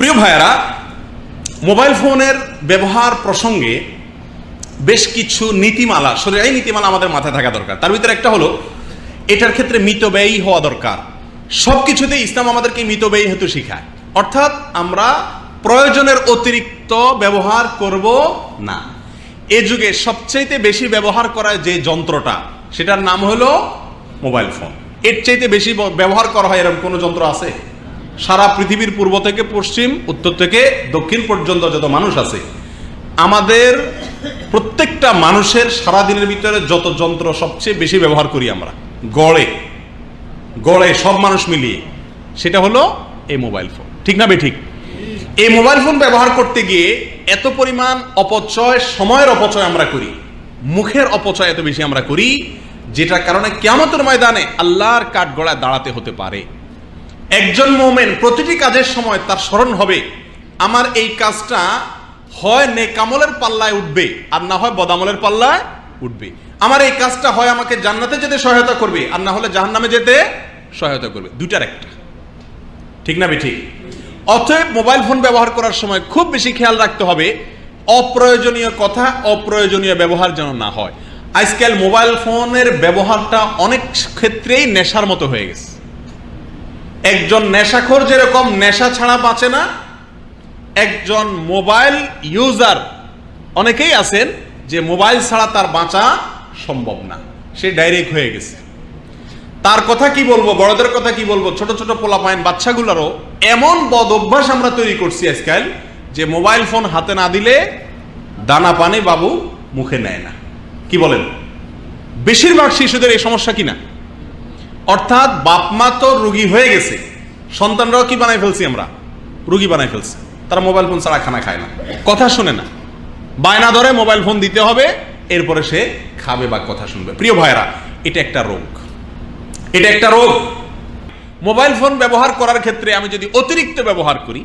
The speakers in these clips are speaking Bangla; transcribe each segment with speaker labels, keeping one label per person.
Speaker 1: প্রিয় ভাইয়েরা মোবাইল ফোনের ব্যবহার প্রসঙ্গে বেশ কিছু নীতিমালা শরীরাই নীতিমালা আমাদের মাথায় থাকা দরকার। তার ভিতরে একটা হলো, এটার ক্ষেত্রে মিতব্যয়ী হওয়া দরকার। সব কিছুতে ইসলাম আমাদেরকে মিতব্যয়ী হেতু শিখায়। অর্থাৎ আমরা প্রয়োজনের অতিরিক্ত ব্যবহার করব না। এ যুগে সবচাইতে বেশি ব্যবহার করা যে যন্ত্রটা, সেটার নাম হলো মোবাইল ফোন এর চাইতে বেশি ব্যবহার করা হয় এরকম কোনো যন্ত্র আছে? সারা পৃথিবীর পূর্ব থেকে পশ্চিম, উত্তর থেকে দক্ষিণ পর্যন্ত যত মানুষ আছে, আমাদের প্রত্যেকটা মানুষের সারা দিনের ভিতরে যত যন্ত্র সবচেয়ে বেশি ব্যবহার করি আমরা, গড়ে গড়ে সব মানুষ মিলিয়ে, সেটা হলো এই মোবাইল ফোন ঠিক না ঠিক এই মোবাইল ফোন ব্যবহার করতে গিয়ে এত পরিমাণ অপচয়, সময়ের অপচয় আমরা করি, মুখের অপচয় এত বেশি আমরা করি, যেটার কারণে কেমতের ময়দানে আল্লাহর কাঠ গড়ায় দাঁড়াতে হতে পারে। একজন মোমেন প্রতিটি কাজের সময় তার স্মরণ হবে, আমার এই কাজটা হয় নেকামলের পাল্লায় উঠবে, আর না হয় বদামলের পাল্লায় উঠবে। আমার এই কাজটা হয় আমাকে জান্নাতে যেতে সহায়তা করবে, আর না হলে জাহান্নামে যেতে সহায়তা করবে। দুটার একটা। ঠিক না ঠিক অতএব মোবাইল ফোন ব্যবহার করার সময় খুব বেশি খেয়াল রাখতে হবে, অপ্রয়োজনীয় কথা, অপ্রয়োজনীয় ব্যবহার যেন না হয়। আজকাল মোবাইল ফোনের ব্যবহারটা অনেক ক্ষেত্রেই নেশার মতো হয়ে গেছে। একজন নেশাখোর যেরকম নেশা ছাড়া বাঁচে না, একজন মোবাইল ইউজার, অনেকেই আছেন যে মোবাইল ছাড়া তার বাঁচা সম্ভব না, সে ডাইরেক্ট হয়ে গেছে। তার কথা কি বলব, বড়দের কথা কি বলব, ছোট ছোট পোলাপাইন বাচ্চাগুলোরও এমন বদ অভ্যাস আমরা তৈরি করছি আজকাল যে মোবাইল ফোন হাতে না দিলে দানা পানি বাবু মুখে নেয় না। কি বলেন? বেশিরভাগ শিশুদের এই সমস্যা কিনা অর্থাৎ বাপ মা তো রুগী হয়ে গেছে। সন্তানরাও কি বানাই ফেলছি আমরা? রুগী বানাই ফেলছি। তারা মোবাইল ফোন ছাড়া খানা খায় না। কথা শুনে না। বায়না ধরে মোবাইল ফোন দিতে হবে, এরপরে সে খাবে বা কথা শুনবে। প্রিয় ভাইরা এটা একটা রোগ। এটা একটা রোগ। মোবাইল ফোন ব্যবহার করার ক্ষেত্রে আমি যদি অতিরিক্ত ব্যবহার করি,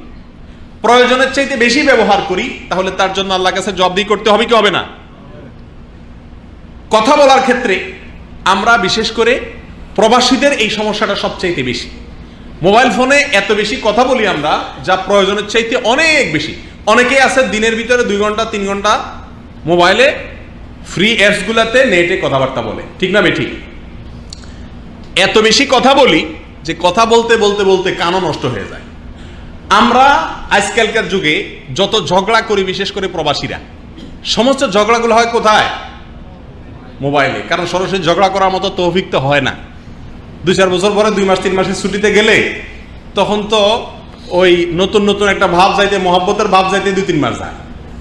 Speaker 1: প্রয়োজনের চাইতে বেশি ব্যবহার করি, তাহলে তার জন্য আল্লাহ কাছে জবদি করতে হবে কি হবে না? কথা বলার ক্ষেত্রে আমরা বিশেষ করে প্রবাসীদের এই সমস্যাটা সবচাইতে বেশি। মোবাইল ফোনে এত বেশি কথা বলি আমরা, যা প্রয়োজনের চাইতে অনেক বেশি। অনেকেই আছে দিনের ভিতরে দুই ঘণ্টা, তিন ঘণ্টা মোবাইলে ফ্রি অ্যাপসগুলোতে নেটে কথাবার্তা বলে। ঠিক না বেঠিক? এত বেশি কথা বলি যে কথা বলতে বলতে বলতে কানও নষ্ট হয়ে যায়। আমরা আজকালকার যুগে যত ঝগড়া করি, বিশেষ করে প্রবাসীরা, সমস্ত ঝগড়াগুলো হয় কোথায়? মোবাইলে। কারণ সরাসরি ঝগড়া করার মতো তৌফিক তো হয় না। দুই চার বছর পরে, দুই মাস, তিন মাসের ছুটিতে গেলে, তখন তো ওই নতুন নতুন একটা ভাব যাইতে, মহব্বতের ভাব যাইতে দুই, তিন মাস যায়।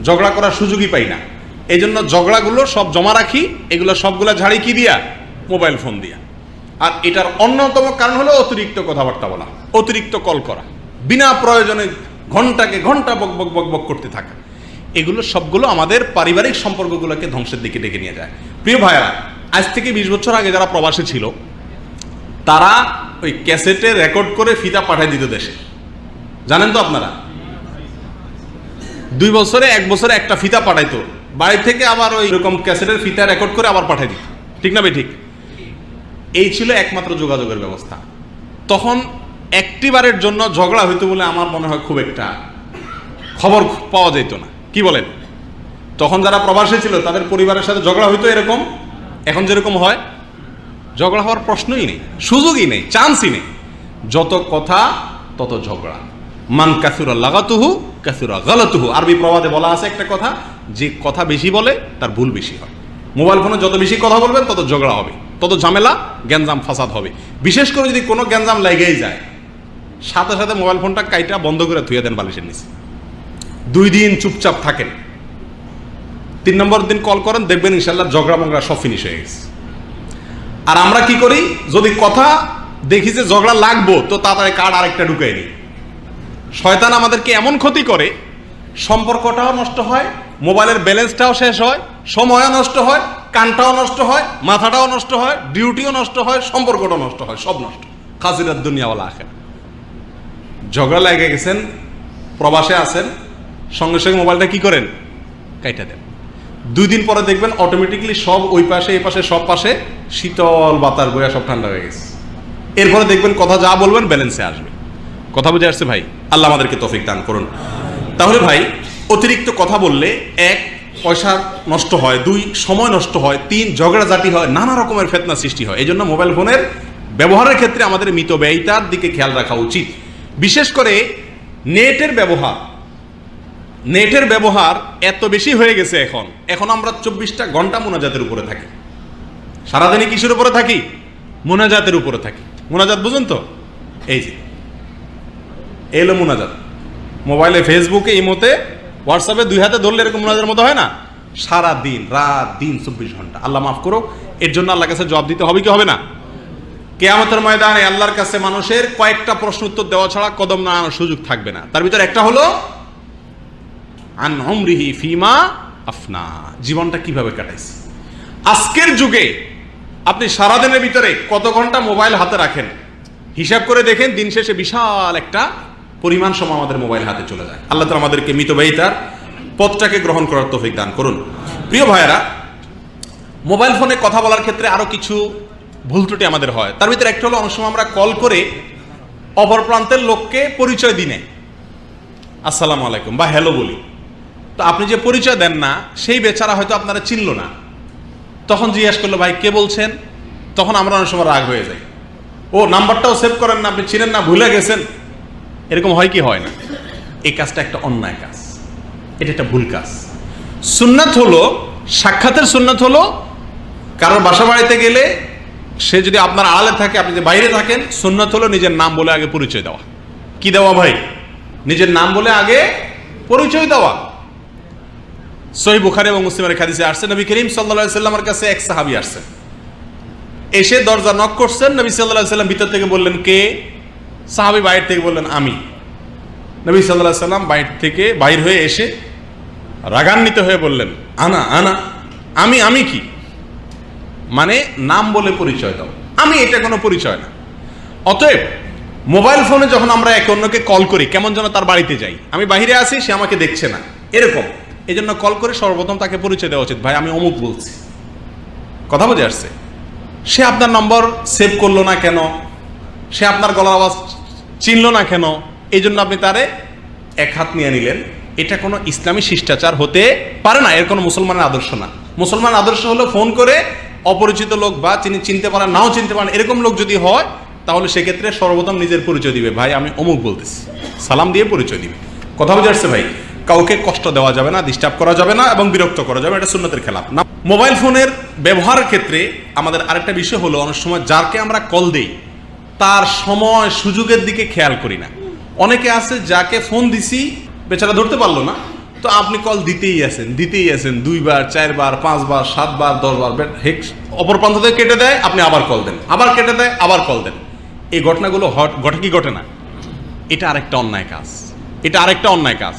Speaker 1: ঝগড়া করার সুযোগই পাই না। এই জন্য ঝগড়াগুলো সব জমা রাখি, এগুলো সবগুলো ঝাড়ি কি দিয়া? মোবাইল ফোন দিয়া। আর এটার অন্যতম কারণ হলো অতিরিক্ত কথাবার্তা বলা, অতিরিক্ত কল করা। বিনা প্রয়োজনে ঘন্টাকে ঘণ্টা বক বক বক বক করতে থাকা। এগুলো সবগুলো আমাদের পারিবারিক সম্পর্কগুলোকে ধ্বংসের দিকে ডেকে নিয়ে যায়। প্রিয় ভাইয়া আজ থেকে বিশ বছর আগে যারা প্রবাসী ছিল তারা ওই ক্যাসেটে রেকর্ড করে ফিতা পাঠায় দিত দেশে। জানেন তো আপনারা? দুই বছরে, এক বছরে একটা ফিতা পাঠাইতো। বাড়ি থেকে আবার ওই রকম ক্যাসেটের ফিতা রেকর্ড করে আবার পাঠাই দিত। ঠিক না ভাই? ঠিক। এই ছিল একমাত্র যোগাযোগের ব্যবস্থা। তখন একটিবারের জন্য ঝগড়া হইতো বলে আমার মনে হয় খুব একটা খবর পাওয়া যেত না। কি বলেন? তখন যারা প্রবাসী ছিল, তাদের পরিবারের সাথে ঝগড়া হইতো এরকম। এখন যেরকম হয় ঝগড়া হওয়ার প্রশ্নই নেই, সুযোগই নেই, চান্সই নেই। যত কথা, তত ঝগড়া। মান কাসুরা লাগাতুহু, কাসুরা গালাতুহু। আরবি প্রবাদে বলা আছে একটা কথা, যে কথা বেশি বলে, তার ভুল বেশি হয়। মোবাইল ফোনে যত বেশি কথা বলবেন, তত ঝগড়া হবে, তত ঝামেলা, গ্যাঞ্জাম, ফাসাদ হবে। বিশেষ করে যদি কোনো গ্যাঞ্জাম লেগেই যায়, সাথে সাথে মোবাইল ফোনটা কাইটা বন্ধ করে ধুয়ে দেন বালিশের নিচে। দুই দিন চুপচাপ থাকেন। তিন নম্বর দিন কল করেন, দেখবেন ইনশাল্লাহ ঝগড়া মগড়া সব ফিনিশ হয়ে গেছে। আর আমরা কি করি? যদি কথা দেখি যে ঝগড়া লাগবো, তো তাড়াতাড়ি কার্ড আরেকটা ঢুকাই নিই। শয়তান আমাদেরকে এমন ক্ষতি করে, সম্পর্কটাও নষ্ট হয়, মোবাইলের ব্যালেন্সটাও শেষ হয়, সময়ও নষ্ট হয়, কানটাও নষ্ট হয়, মাথাটাও নষ্ট হয়, ডিউটিও নষ্ট হয়, সম্পর্কটাও নষ্ট হয়, সব নষ্ট। খাজিরার দুনিয়াওয়ালা আখের ঝগড়া লেগে গেছেন, প্রবাসে আছেন, সঙ্গে সঙ্গে মোবাইলটা কি করেন? কাইটা দেন। দুই দিন পরে দেখবেন অটোমেটিকলি সব ওই পাশে, এই পাশে, সব পাশে শীতল বাতাস বইয়া সব ঠান্ডা হয়ে গেছে। এরপরে দেখবেন কথা যা বলবেন ব্যালেন্সে আসবে। কথা বুঝে আসছে ভাই? আল্লাহ আমাদেরকে তফিক দান করুন। তাহলে ভাই, অতিরিক্ত কথা বললে এক, পয়সা নষ্ট হয়, দুই, সময় নষ্ট হয়, তিন ঝগড়াঝাটি হয়, নানা রকমের ফেতনা সৃষ্টি হয়। এই জন্য মোবাইল ফোনের ব্যবহারের ক্ষেত্রে আমাদের মিত ব্যয়িতার দিকে খেয়াল রাখা উচিত। বিশেষ করে নেটের ব্যবহার। নেটের ব্যবহার এত বেশি হয়ে গেছে এখন। এখন আমরা চব্বিশটা ঘণ্টা মোনাজাতের উপরে থাকি। সারাদিনই কিসের উপরে থাকি? মোনাজাতের উপরে থাকি। মোনাজাত বুঝুন তো? এই যে। এলো মোনাজাত। মোবাইলে, ফেসবুকে, ইমোতে, হোয়াটসঅ্যাপে দুই হাতে ধরলে এরকম মোনাজাতের মতো হয় না? সারা দিন রাত, দিন, চব্বিশ ঘণ্টা। আল্লাহ মাফ করো এর জন্য আল্লাহর কাছে জবাব দিতে হবে কি হবে না? কেয়ামতের ময়দানে আল্লাহর কাছে মানুষের কয়েকটা প্রশ্ন উত্তর দেওয়া ছাড়া কদম না আনার সুযোগ থাকবে না। তার ভিতরে একটা হলো, আন অমরিহি ফিমা আফনা। জীবনটা কীভাবে কাটাইছে? আজকের যুগে আপনি সারাদিনের ভিতরে কত ঘণ্টা মোবাইল হাতে রাখেন? হিসাব করে দেখেন দিন শেষে বিশাল একটা পরিমাণ সময় আমাদের মোবাইল হাতে চলে যায়। আল্লাহ তালা আমাদেরকে মিতব্যয়িতার পথটাকে গ্রহণ করার তৌফিক দান করুন। প্রিয় ভাইয়েরা, মোবাইল ফোনে কথা বলার ক্ষেত্রে আরও কিছু ভুল ত্রুটি আমাদের হয়। তার ভিতরে একটা হলো, অনেক সময় আমরা কল করে অপর প্রান্তের লোককে পরিচয় দিনে আসসালামু আলাইকুম, বা হ্যালো বলি। তো আপনি যে পরিচয় দেন না, সেই বেচারা হয়তো আপনারা চিনল না। তখন জিজ্ঞেস করল, ভাই, কে বলছেন? তখন আমরা অনেক সময় রাগ হয়ে যাই। ও নাম্বারটাও সেভ করেন না, আপনি চিনেন না, ভুলে গেছেন। এরকম হয় কি হয় না? এই কাজটা একটা অন্যায় কাজ। এটা একটা ভুল কাজ। সুন্নাত হলো, সাক্ষাতের সুন্নাত হলো, কারোর বাসা বাড়িতে গেলে সে যদি আপনার আড়ালে থাকে, আপনি যদি বাইরে থাকেন, সুন্নাত হলো নিজের নাম বলে আগে পরিচয় দেওয়া। কি দেওয়া ভাই? নিজের নাম বলে আগে পরিচয় দেওয়া। সহি বুখারি এবং মুসলিমের খাদিসে আসছে, নবী করিম সাল্লা সাল্লামের কাছে এক সাহাবি আসছেন এসে দরজা নক করছেন, নবী সাল্লাহ সাল্লাম ভিতর থেকে বললেন, কে? সাহাবি বাইরে থেকে বললেন, আমি। নবী সাল্লাহ সাল্লাম বাইর থেকে বাইর হয়ে এসে রাগান্বিত হয়ে বললেন, আনা আনা, আমি আমি কি? মানে নাম বলে পরিচয় দাও। আমি, এটা কোনো পরিচয় না। অতএব, মোবাইল ফোনে যখন আমরা একে অন্যকে কল করি, কেমন যেন তার বাড়িতে যাই। আমি বাইরে আছি, সে আমাকে দেখছে না। এরকম। এই জন্য কল করে সর্বপ্রথম তাকে পরিচয় দেওয়া উচিত। ভাই, আমি অমুক বলছি। কথা বুঝে আসছে? সে আপনার নম্বর সেভ করল না কেন? সে আপনার গলার আওয়াজ চিনল না কেন? এই জন্য আপনি তারে এক হাত নিয়ে নিলেন। এটা কোনো ইসলামী শিষ্টাচার হতে পারে না, এর কোনো মুসলমানের আদর্শ না। মুসলমান আদর্শ হলো ফোন করে অপরিচিত লোক বা তিনি চিনতে পারেন, নাও চিনতে পারেন, এরকম লোক যদি হয়, তাহলে সেক্ষেত্রে সর্বপ্রথম নিজের পরিচয় দিবে। ভাই, আমি অমুক বলতেছি। সালাম দিয়ে পরিচয় দিবে। কথা বুঝে আসছে ভাই? কাউকে কষ্ট দেওয়া যাবে না ডিস্টার্ব করা যাবে না এবং বিরক্ত করা যাবে এটা সুন্নতের খেলাফ। না মোবাইল ফোনের ব্যবহারের ক্ষেত্রে আমাদের আরেকটা বিষয় হলো, অনেক সময় যারকে আমরা কল দেই, তার সময় সুযোগের দিকে খেয়াল করি না। অনেকে আছে যাকে ফোন দিছি, বেচারা ধরতে পারল না, তো আপনি কল দিতেই আছেন দিতেই আছেন, দুইবার, চারবার, পাঁচবার, সাতবার, দশবার হেক, অপর প্রান্ত থেকে কেটে দেয়, আপনি আবার কল দেন, আবার কেটে দেয়, আবার কল দেন। এই ঘটনাগুলো ঘটে কি ঘটে না? এটা আরেকটা অন্যায় কাজ, এটা আরেকটা অন্যায় কাজ।